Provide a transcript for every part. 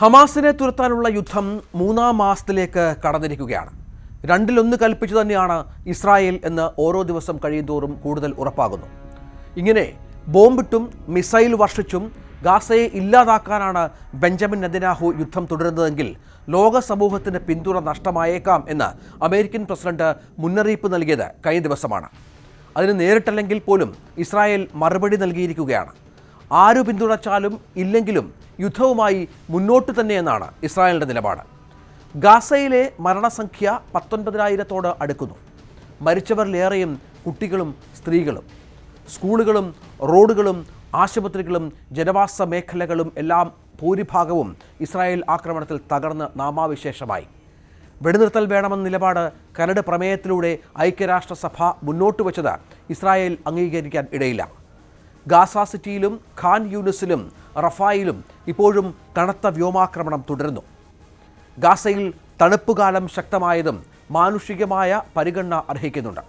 ഹമാസിനെ തുരത്താനുള്ള യുദ്ധം മൂന്നാം മാസത്തിലേക്ക് കടന്നിരിക്കുകയാണ്. രണ്ടിലൊന്ന് കൽപ്പിച്ചു തന്നെയാണ് ഇസ്രായേൽ എന്ന് ഓരോ ദിവസം കഴിയുന്തോറും കൂടുതൽ ഉറപ്പാകുന്നു. ഇങ്ങനെ ബോംബിട്ടും മിസൈൽ വർഷിച്ചും ഗാസയെ ഇല്ലാതാക്കാനാണ് ബെഞ്ചമിൻ നെതന്യാഹു യുദ്ധം തുടരുന്നതെങ്കിൽ ലോക സമൂഹത്തിന് പിന്തുണ നഷ്ടമായേക്കാം എന്ന് അമേരിക്കൻ പ്രസിഡന്റ് മുന്നറിയിപ്പ് നൽകിയത് കഴിഞ്ഞ ദിവസമാണ്. അതിന് നേരിട്ടല്ലെങ്കിൽ പോലും ഇസ്രായേൽ മറുപടി നൽകിയിരിക്കുകയാണ്. ആരു പിന്തുണച്ചാലും ഇല്ലെങ്കിലും യുദ്ധവുമായി മുന്നോട്ട് തന്നെയെന്നാണ് ഇസ്രായേലിന്റെ നിലപാട്. ഗാസയിലെ മരണസംഖ്യ പത്തൊൻപതിനായിരത്തോട് അടുക്കുന്നു. മരിച്ചവരിലേറെയും കുട്ടികളും സ്ത്രീകളും. സ്കൂളുകളും റോഡുകളും ആശുപത്രികളും ജനവാസ മേഖലകളും എല്ലാം ഭൂരിഭാഗവും ഇസ്രായേൽ ആക്രമണത്തിൽ തകർന്ന് നാമാവിശേഷമായി. വെടിനിർത്തൽ വേണമെന്ന നിലപാട് കരട് പ്രമേയത്തിലൂടെ ഐക്യരാഷ്ട്രസഭ മുന്നോട്ട് വച്ചത് ഇസ്രായേൽ അംഗീകരിക്കാൻ ഇടയില്ല. ഗാസ സിറ്റിയിലും ഖാൻ യൂണിസിലും റഫായിലും ഇപ്പോഴും കനത്ത വ്യോമാക്രമണം തുടരുന്നു. ഗാസയിൽ തണുപ്പുകാലം ശക്തമായതും മാനുഷികമായ പരിഗണന അർഹിക്കുന്നുണ്ട്.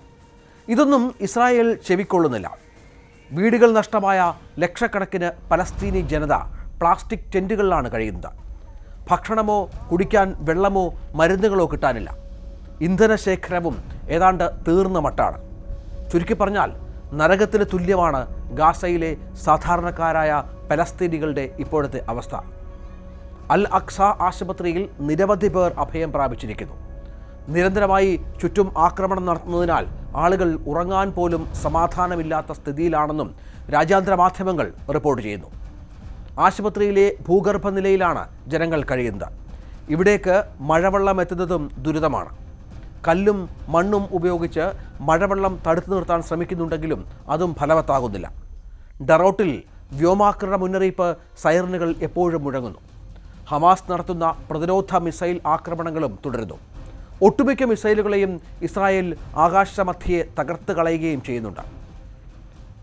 ഇതൊന്നും ഇസ്രായേൽ ചെവിക്കൊള്ളുന്നില്ല. വീടുകൾ നഷ്ടമായ ലക്ഷക്കണക്കിന് പലസ്തീനി ജനത പ്ലാസ്റ്റിക് ടെന്റുകളിലാണ് കഴിയുന്നത്. ഭക്ഷണമോ കുടിക്കാൻ വെള്ളമോ മരുന്നുകളോ കിട്ടാനില്ല. ഇന്ധനശേഖരവും ഏതാണ്ട് തീർന്ന മട്ടാണ്. ചുരുക്കി പറഞ്ഞാൽ നരകത്തിന് തുല്യമാണ് ഗാസയിലെ സാധാരണക്കാരായ പലസ്തീനികളുടെ ഇപ്പോഴത്തെ അവസ്ഥ. അൽ അക്സ ആശുപത്രിയിൽ നിരവധി പേർ അഭയം പ്രാപിച്ചിരിക്കുന്നു. നിരന്തരമായി ചുറ്റും ആക്രമണം നടത്തുന്നതിനാൽ ആളുകൾ ഉറങ്ങാൻ പോലും സമാധാനമില്ലാത്ത സ്ഥിതിയിലാണെന്നും രാജ്യാന്തര മാധ്യമങ്ങൾ റിപ്പോർട്ട് ചെയ്യുന്നു. ആശുപത്രിയിലെ ഭൂഗർഭ നിലയിലാണ് ജനങ്ങൾ കഴിയുന്നത്. ഇവിടേക്ക് മഴവെള്ളം എത്തുന്നതും ദുരിതമാണ്. കല്ലും മണ്ണും ഉപയോഗിച്ച് മഴവെള്ളം തടുത്തു നിർത്താൻ ശ്രമിക്കുന്നുണ്ടെങ്കിലും അതും ഫലവത്താകുന്നില്ല. ഡറോട്ടിൽ വ്യോമാക്രമണ മുന്നറിയിപ്പ് സൈറനുകൾ എപ്പോഴും മുഴങ്ങുന്നു. ഹമാസ് നടത്തുന്ന പ്രതിരോധ മിസൈൽ ആക്രമണങ്ങളും തുടരുന്നു. ഒട്ടുമിക്ക മിസൈലുകളെയും ഇസ്രായേൽ ആകാശമധ്യയെ തകർത്ത് കളയുകയും ചെയ്യുന്നുണ്ട്.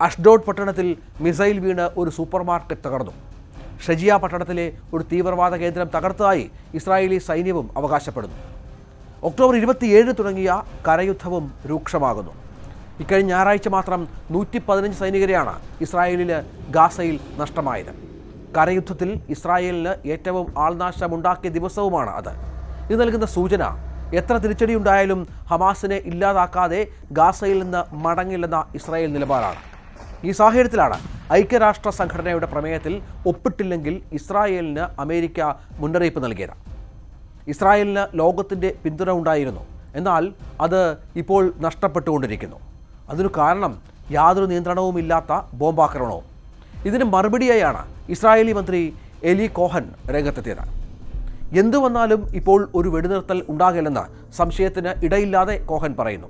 അഷ്ഡോഡ് പട്ടണത്തിൽ മിസൈൽ വീണ് ഒരു സൂപ്പർ മാർക്കറ്റ് തകർന്നു. ഷജിയ പട്ടണത്തിലെ ഒരു തീവ്രവാദ കേന്ദ്രം തകർത്തതായി ഇസ്രായേലി സൈന്യവും അവകാശപ്പെടുന്നു. ഒക്ടോബർ ഇരുപത്തിയേഴ് തുടങ്ങിയ കരയുദ്ധവും രൂക്ഷമാകുന്നു. ഇക്കഴിഞ്ഞ ഞായറാഴ്ച മാത്രം നൂറ്റി പതിനഞ്ച് സൈനികരെയാണ് ഇസ്രായേലിന് ഗാസയിൽ നഷ്ടമായത്. കരയുദ്ധത്തിൽ ഇസ്രായേലിന് ഏറ്റവും ആൾനാശമുണ്ടാക്കിയ ദിവസവുമാണ് അത്. ഇത് നൽകുന്ന സൂചന എത്ര തിരിച്ചടിയുണ്ടായാലും ഹമാസിനെ ഇല്ലാതാക്കാതെ ഗാസയിൽ നിന്ന് മടങ്ങില്ലെന്ന ഇസ്രായേൽ നിലപാടാണ്. ഈ സാഹചര്യത്തിലാണ് ഐക്യരാഷ്ട്ര സംഘടനയുടെ പ്രമേയത്തിൽ ഒപ്പിട്ടില്ലെങ്കിൽ ഇസ്രായേലിന് അമേരിക്ക മുന്നറിയിപ്പ് നൽകിയത്. ഇസ്രായേലിന് ലോകത്തിന്റെ പിന്തുണ ഉണ്ടായിരുന്നു. എന്നാൽ അത് ഇപ്പോൾ നഷ്ടപ്പെട്ടുകൊണ്ടിരിക്കുന്നു. അതിനു കാരണം യാതൊരു നിയന്ത്രണവും ഇല്ലാത്ത ബോംബാക്രമണവും. ഇതിന് മറുപടിയായാണ് ഇസ്രായേലി മന്ത്രി എലി കോഹൻ രംഗത്തെത്തിയത്. എന്തു വന്നാലും ഇപ്പോൾ ഒരു വെടിനിർത്തൽ ഉണ്ടാകില്ലെന്ന് സംശയത്തിന് ഇടയില്ലാതെ കോഹൻ പറയുന്നു.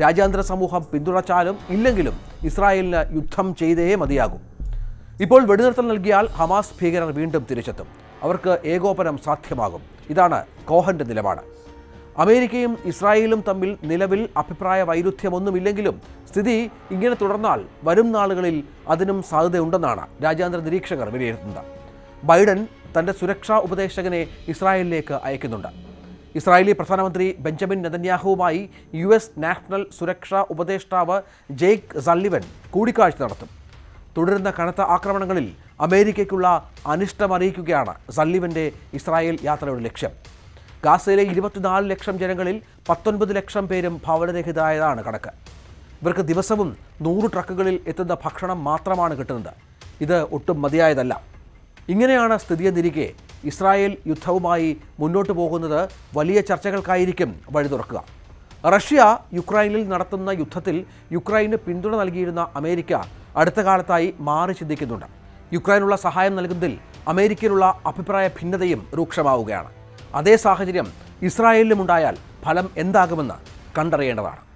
രാജ്യാന്തര സമൂഹം പിന്തുണച്ചാലും ഇല്ലെങ്കിലും ഇസ്രായേലിന് യുദ്ധം ചെയ്തേ മതിയാകൂ. ഇപ്പോൾ വെടിനിർത്തൽ നൽകിയാൽ ഹമാസ് ഭീകരർ വീണ്ടും തിരിച്ചെത്തും. അവർക്ക് ഏകോപനം സാധ്യമാകും. ഇതാണ് കോഹന്റെ നിലപാട്. അമേരിക്കയും ഇസ്രായേലും തമ്മിൽ നിലവിൽ അഭിപ്രായ വൈരുദ്ധ്യമൊന്നുമില്ലെങ്കിലും സ്ഥിതി ഇങ്ങനെ തുടർന്നാൽ വരും നാളുകളിൽ അതിനും സാധ്യതയുണ്ടെന്നാണ് രാജ്യാന്തര നിരീക്ഷകർ വിലയിരുത്തുന്നത്. ബൈഡൻ തന്റെ സുരക്ഷാ ഉപദേശകനെ ഇസ്രായേലിലേക്ക് അയക്കുന്നുണ്ട്. ഇസ്രായേലി പ്രധാനമന്ത്രി ബെഞ്ചമിൻ നെതന്യാഹുവുമായി യു എസ് നാഷണൽ സുരക്ഷാ ഉപദേഷ്ടാവ് ജെയ്ക്ക് സള്ളിവൻ കൂടിക്കാഴ്ച നടത്തും. തുടരുന്ന കനത്ത ആക്രമണങ്ങളിൽ അമേരിക്കയ്ക്കുള്ള അനിഷ്ടമറിയിക്കുകയാണ് സല്ലിവന്റെ ഇസ്രായേൽ യാത്രയുടെ ലക്ഷ്യം. ഗാസയിലെ ഇരുപത്തിനാല് ലക്ഷം ജനങ്ങളിൽ പത്തൊൻപത് ലക്ഷം പേരും ഭവനരഹിതരായതാണ് കണക്ക്. ഇവർക്ക് ദിവസവും നൂറ് ട്രക്കുകളിൽ എത്തുന്ന ഭക്ഷണം മാത്രമാണ് കിട്ടുന്നത്. ഇത് ഒട്ടും മതിയായതല്ല. ഇങ്ങനെയാണ് സ്ഥിതിയെന്നിരിക്കെ ഇസ്രായേൽ യുദ്ധവുമായി മുന്നോട്ട് പോകുന്നത് വലിയ ചർച്ചകൾക്കായിരിക്കും വഴി തുറക്കുക. റഷ്യ യുക്രൈനിൽ നടത്തുന്ന യുദ്ധത്തിൽ യുക്രൈന് പിന്തുണ നൽകിയിരുന്ന അമേരിക്ക അടുത്ത കാലത്തായി മാറി ചിന്തിക്കുന്നുണ്ട്. യുക്രൈനുള്ള സഹായം നൽകുന്നതിൽ അമേരിക്കയിലുള്ള അഭിപ്രായ ഭിന്നതയും രൂക്ഷമാവുകയാണ്. അതേ സാഹചര്യം ഇസ്രായേലിലുമുണ്ടായാൽ ഫലം എന്താകുമെന്ന് കണ്ടറിയേണ്ടതാണ്.